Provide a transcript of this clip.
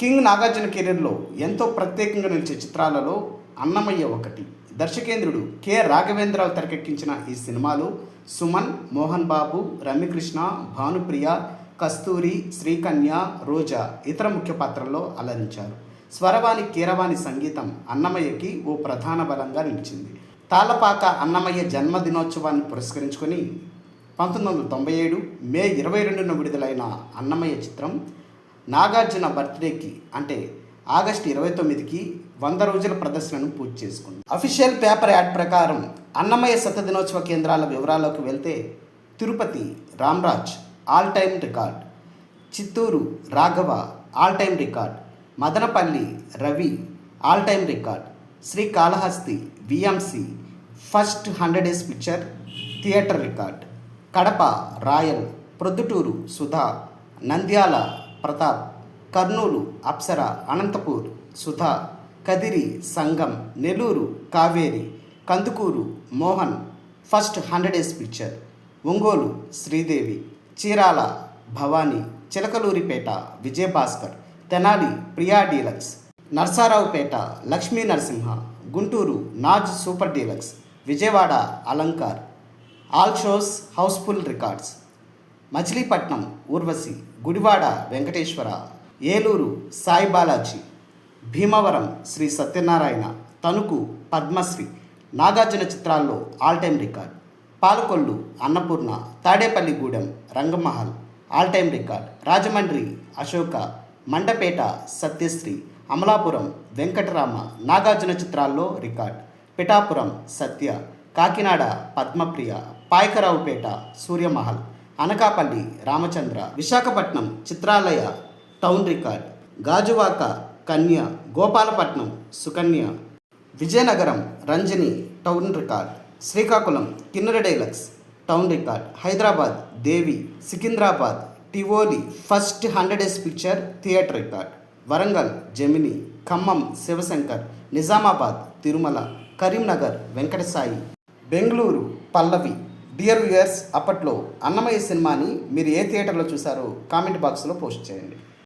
King Nagarjuna కెరీర్లో ఎంతో ప్రత్యేకంగా నిలిచే చిత్రాలలో అన్నమయ్య ఒకటి. దర్శకేంద్రుడు కె. రాఘవేంద్రరావు తెరకెక్కించిన ఈ సినిమాలో సుమన్ మోహన్ బాబు రమ్యకృష్ణ భానుప్రియ కస్తూరి శ్రీకన్య రోజా ఇతర ముఖ్య పాత్రల్లో అలరించారు స్వరవాణి కీరవాణి సంగీతం అన్నమయ్యకి ఓ ప్రధాన బలంగా నిలిచింది. తాళపాక అన్నమయ్య జన్మదినోత్సవాన్ని పురస్కరించుకొని పంతొమ్మిది వందల తొంభై ఏడు మే ఇరవై రెండున విడుదలైన అన్నమయ్య చిత్రం నాగార్జున బర్త్డేకి అంటే ఆగస్టు ఇరవై తొమ్మిదికి వంద రోజుల ప్రదర్శనను పూర్తి చేసుకుంది. అఫీషియల్ పేపర్ యాడ్ ప్రకారం అన్నమయ్య శత దినోత్సవ కేంద్రాల వివరాల్లోకి వెళ్తే Tirupati Ramraj all time record Chittoor Raghava all time record Madanapalle Ravi all time record Srikalahasti VMC first hundred days picture theatre record Kadapa Royal. Proddatur Sudha. Nandyal Pratap Kurnool Apsara Anantapur Sudha Kadiri Sangam Nellore Kaveri Kandukur Mohan first hundred days picture Ongole Sridevi Chirala Bhavani Chilakaluripet Vijayabhaskar Tenali Priya deluxe Narasaraopet Lakshmi Narasimha Guntur Naz super deluxe Vijayawada Alankar. All shows housefull records. Machilipatnam Urvashi Gudivada Venkateswara Eluru Sai Balaji Bhimavaram Sri Satyanarayana Tanuku Padmasri Nagarjuna చిత్రాల్లో all time record Palakollu Annapurna Tadepalligudem Rangamahal all time record Rajahmundry Ashoka Mandapeta Satyasri Amalapuram Venkatarama Nagarjuna చిత్రాల్లో record Pithapuram Satya Kakinada Padmapriya Payakaraopeta Suryamahal Anakapalli Ramachandra Visakhapatnam Chitralaya town record Gajuwaka Kanya Gopalapatnam Sukanya Vizianagaram Ranjani town record Srikakulam Kinnera deluxe town record Hyderabad Devi Secunderabad Tivoli first hundred days picture theatre record Warangal Gemini Khammam Sivasankar Nizamabad Tirumala Karimnagar Venkatasai Bengaluru Pallavi dear viewers అప్పట్లో అన్నమయ్య సినిమాని మీరు ఏ థియేటర్లో చూసారో comment బాక్స్లో post చేయండి.